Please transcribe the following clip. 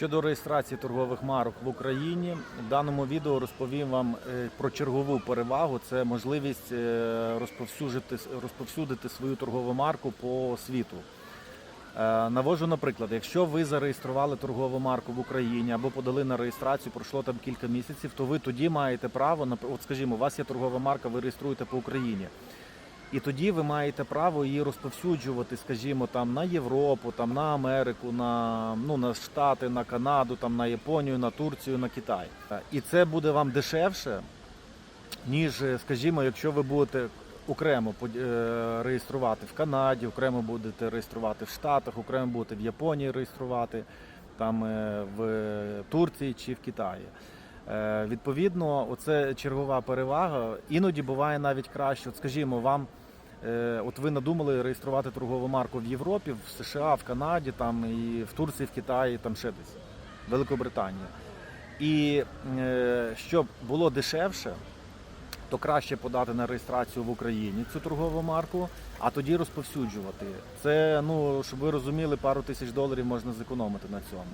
Щодо реєстрації торгових марок в Україні, в даному відео розповім вам е, про чергову перевагу. Це можливість е, розповсюдити, розповсюдити свою торгову марку по світу. Е, Навожу наприклад, якщо ви зареєстрували торгову марку в Україні або подали на реєстрацію, пройшло там кілька місяців, то ви тоді маєте право на от, скажімо, у вас є торгова марка, ви реєструєте по Україні. І тоді ви маєте право її розповсюджувати, скажімо, там на Європу, там на Америку, на ну на Штати, на Канаду, там на Японію, на Турцію, на Китай. І це буде вам дешевше, ніж, е, скажімо, якщо ви будете окремо е, реєструвати в Канаді, окремо будете реєструвати в Штатах, окремо будете в Японії реєструвати, там е, в Турції чи в Китаї. Відповідно, оце чергова перевага. Іноді буває навіть краще. От, скажімо, вам от ви надумали реєструвати торгову марку в Європі, в США, в Канаді, там і в Турції, в Китаї, там ще десь, Великобританія. І е, щоб було дешевше, то краще подати на реєстрацію в Україні цю торгову марку, а тоді розповсюджувати. Це, ну, щоб ви розуміли, пару тисяч доларів можна зекономити на цьому.